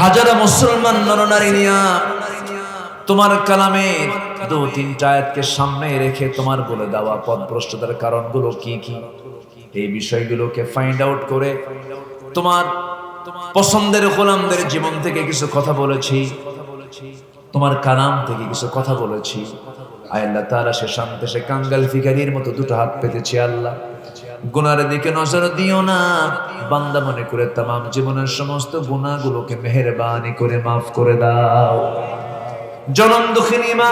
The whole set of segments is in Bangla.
হাজার মুসলমান নরনারী নিয়া তোমার কালামের দু তিনটা আয়াতকে সামনে রেখে তোমার বলে দেওয়া পথভ্রষ্টতার কারণগুলো কি কি? এই বিষয়গুলোকে ফাইন্ড আউট করে তোমার পছন্দের গোলামদের জীবন থেকে কিছু কথা বলেছি, তোমার কালাম থেকে কিছু কথা বলেছি। আল্লাহ তাআলা সে শান্তে, সে কাঙ্গাল ফিকারির মতো দুটো হাত পেতেছি আল্লাহ। গুনার দিকে নজর দিও না। বান্দা মনে করে তাম জীবনের সমস্ত গুণাগুলোকে মেহেরবানি করে মাফ করে দাও। জনম দুঃখিনী মা,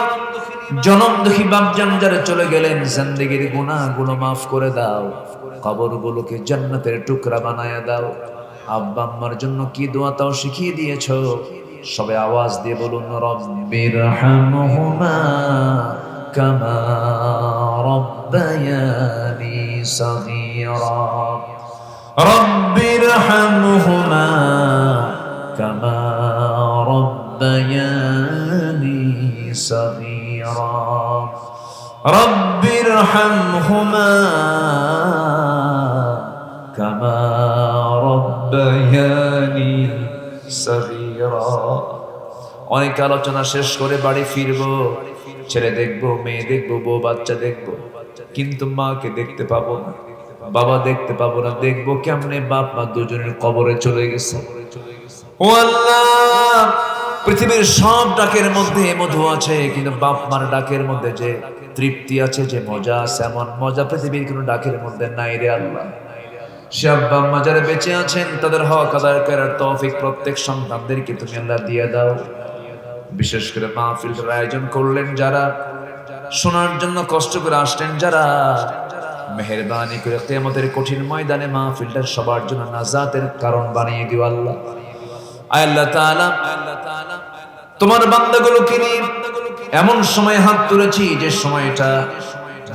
জনম দুঃখী বাপজান যারা চলে গেলেন, জিন্দেগির গুণাগুলো মাফ করে দাও। কবরগুলোকে জান্নাতের টুকরা বানায়া দাও। আব্বা আম্মার জন্য কি দোয়া তাও শিখিয়ে দিয়েছ? সবে আওয়াজ দিয়ে বলুন রব্বির হামহুমা কামা রব্বায়ানি সগীরা। হামহুমা কামা রব্বায়ানি সগীরা অনেক আলোচনা শেষ করে বাড়ি ফিরবো, ছেলে দেখব, মেয়ে দেখব, বউ বাচ্চা দেখব, কিন্তু মাকে দেখতে পাবো না। বাবা দেখতে পাবো না, দেখব কেমনে বাপ মা দুজনের কবরে চলে গেছে। ও আল্লাহ, পৃথিবীর সব ডাকের মধ্যে মধু আছে, কিন্তু বাপ মার ডাকের মধ্যে যে তৃপ্তি আছে, যে মজা আছে, এমন মজা পৃথিবীর কোনো ডাকের মধ্যে নাই রে আল্লাহ। সে আব্বা আম্মা যারা বেঁচে আছেন, তাদের হক আদায় করার তৌফিক প্রত্যেক সন্তানদেরকে তুমি আল্লাহ দিয়ে দাও। বিশেষ করে মাহফিলের আয়োজন করলেন যারা, শোনার জন্য কষ্ট করে আসলেন যারা মেহরবানি করে আমাদের কঠিন ময়দানে মাহফিলটা সবার জন্য নাজাতের কারণ বানিয়ে দিও আল্লাহ। আল্লাহ তাআলা, তোমার বান্দাগুলোকে নিয়ে এমন সময় হাত তুলেছি যে সময়টা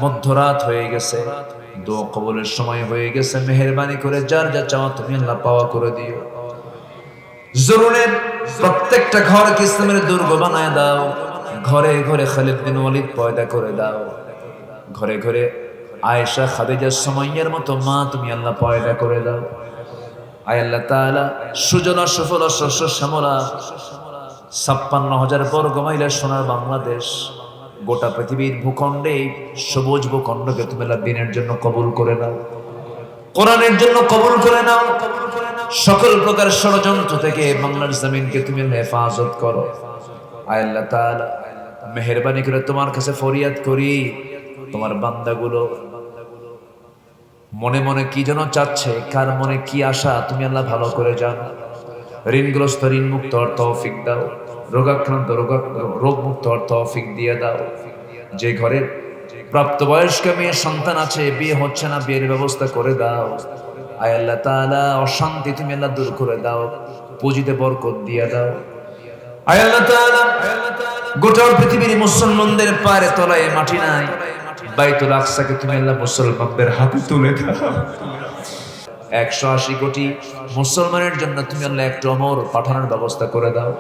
মধ্যরাত হয়ে গেছে। দোয়া কবলের সময় হয়ে গেছে। মেহরবানি করে যার যা চাওয়া তুমি আল্লাহ পাওয়া করে দিও। জরুরের প্রত্যেকটা ঘর ইসলামের দুর্গ বানায় দাও। ঘরে ঘরে খালিদ বিন ওয়ালিদ পয়দা করে দাও। ঘরে ঘরে আয়েশা খাদিজা সময়ের মতো মা তুমি আল্লাহ পয়দা করে দাও। আয় আল্লাহ তাআলা সুজলা সফল শস্য শ্যামলা, ছাপ্পান্ন হাজার বর্গ মাইলের সোনার বাংলাদেশ, গোটা পৃথিবীর ভূখণ্ডে সবুজ ভূখণ্ডকে তুমি দিনের জন্য কবুল করে নাও। কোরআনের জন্য কবুল করে নাও। সকল প্রকার ষড়যন্ত্র থেকে বাংলার জমিনকে তুমি হেফাজত করো। আয় আল্লাহ তাআলা, মেহরবানি করে তোমার কাছে ফরিয়াদ করি। তোমার বান্দাগুলো মনে মনে কি যেন চাচ্ছে, কার মনে কি আশা, তুমি আল্লাহ ভালো করে জানো। ঋণগ্রস্ত ঋণ মুক্ত অর্থ তৌফিক দাও। রোগাক্রান্ত রোগ মুক্ত অর্থ তৌফিক দিয়ে দাও। যে ঘরের প্রাপ্তবয়স্ক মেয়ের সন্তান আছে, বিয়ে হচ্ছে না, বিয়ের ব্যবস্থা করে দাও। আয় আল্লাহ তাআলা, অশান্তি তুমি আল্লাহ দূর করে দাও। পুঁজিতে বরকত দিয়ে দাও। আয় আল্লাহ গোটা পৃথিবীর মুসলমানদের পায়ের তলায় মাটি নাই। বাইতুল আকসাকে তুমি আল্লাহ মুসলমানদের হাতে তুলে দাও। একশো আশি কোটি মুসলমানের জন্য তুমি আল্লাহ একটা অমর পাঠানোর ব্যবস্থা করে দাও।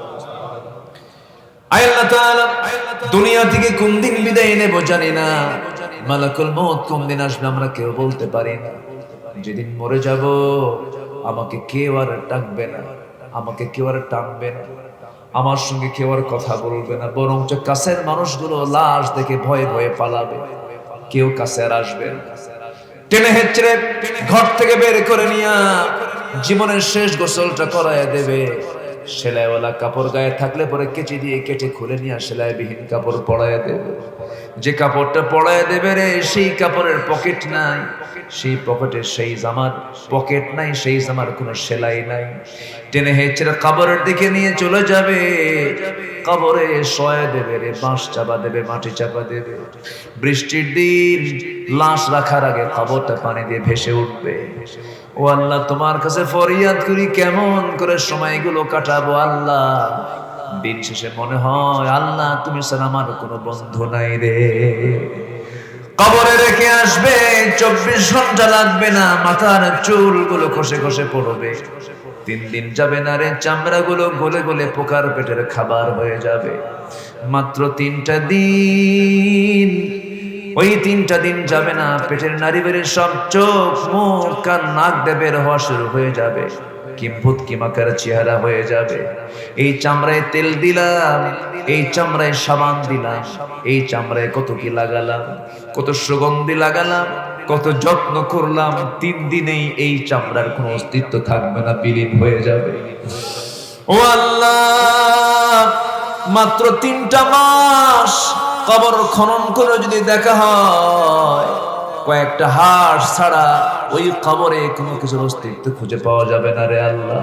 দুনিয়া থেকে কোন দিন বিদায় নেব জানি না। মালাকুল মউত কোন দিন আসবে আমরা কেউ বলতে পারি না। যেদিন মরে যাব, আমাকে কেউ আর ডাকবে না। আমাকে কেউ আর টানবে না। আমার সঙ্গে কেউ আর কথা বলবে না। বরঞ্চ কাছের মানুষগুলো লাশ দেখে ভয়ে ভয়ে পালাবে। কেউ কাছে আর আসবে টেনে হেঁচড়ে ঘর থেকে বের করে নিয়া জীবনের শেষ গোসলটা করায় দেবে। সেলাইওয়ালা কাপড় গায়ে থাকলে পরে কেচে দিয়ে কেটে খুলে নিয়ে সেলাইবিহীন কাপড় পরায় দেবে। যে কাপড়টা পরায় দেবে রে, সেই কাপড়ের পকেট নাই। সেই পকেটে সেই জামার পকেট নাই, সেই জামার কোনো সেলাই নাই। টেনে হেঁচড়ে কাপড়ের দিকে নিয়ে চলে যাবে। কবরে শয়ে দেবে রে, বাঁশ চাপা দেবে, মাটি চাপা দেবে। বৃষ্টির দিন লাশ রাখার আগে কবরটা পানি দিয়ে ভেসে উঠবে। ও আল্লাহ, তোমার কাছে ফরিয়াদ করি, কেমন করে সময়গুলো কাটাবো আল্লাহ? দিন শেষে মনে হয়, আল্লাহ, তুমি স্যার আমার কোনো বন্ধু নাই রে। কবরে রেখে আসবে, চব্বিশ ঘণ্টা লাগবে না, মাথার চুলগুলো খসে খসে পড়বে। তিন দিন যাবে না রে, চামড়াগুলো গলে গলে পোকার পেটের খাবার হয়ে যাবে। মাত্র তিনটা দিন, ওই তিনটা দিন যাবে না, পেটের নারী বেড়ে সব চোখ, মুখ, কান, নাক দিয়ে বের হওয়া শুরু হয়ে যাবে। কিম্ভূত কিমাকার চেহারা হয়ে যাবে। এই চামড়ায় তেল দিলাম, এই চামড়ায় সাবান দিলাম, এই চামড়ায় কত কি লাগালাম, কত সুগন্ধি লাগালাম কত যত্ন করলাম, তিন দিনেই এই চামড়ার কোনো অস্তিত্ব থাকবে না, বিলীন হয়ে যাবে। ও আল্লাহ, মাত্র তিনটা মাস কবর খনন করে যদি দেখা হয়, কয়েকটা হাড় ছাড়া ওই কবরে কোনো কিছুর অস্তিত্ব খুঁজে পাওয়া যাবে না রে আল্লাহ।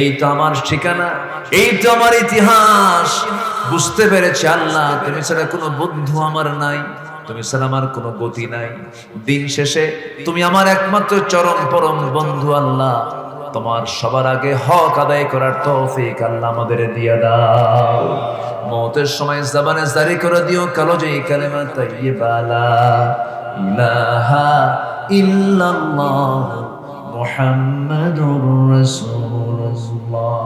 এই তো আমার ঠিকানা, এই তো আমার ইতিহাস। বুঝতে পেরেছি আল্লাহ, তুমি ছাড়া কোনো বন্ধু আমার নাই। তুমি আমার কোনো গতি নাই। দিন শেষে তুমি আমার একমাত্র চরম পরম বন্ধু আল্লাহ। তোমার সবার আগে হক আদায় করার তৌফিক আল্লাহ আমাদের দিয়া দাও। মৌতের সময় জবানে জারি করে দিও, কালো যে কালেমা তাইয়্যিবা, লা ইলাহা ইল্লাল্লাহ মুহাম্মাদুর রাসূলুল্লাহ।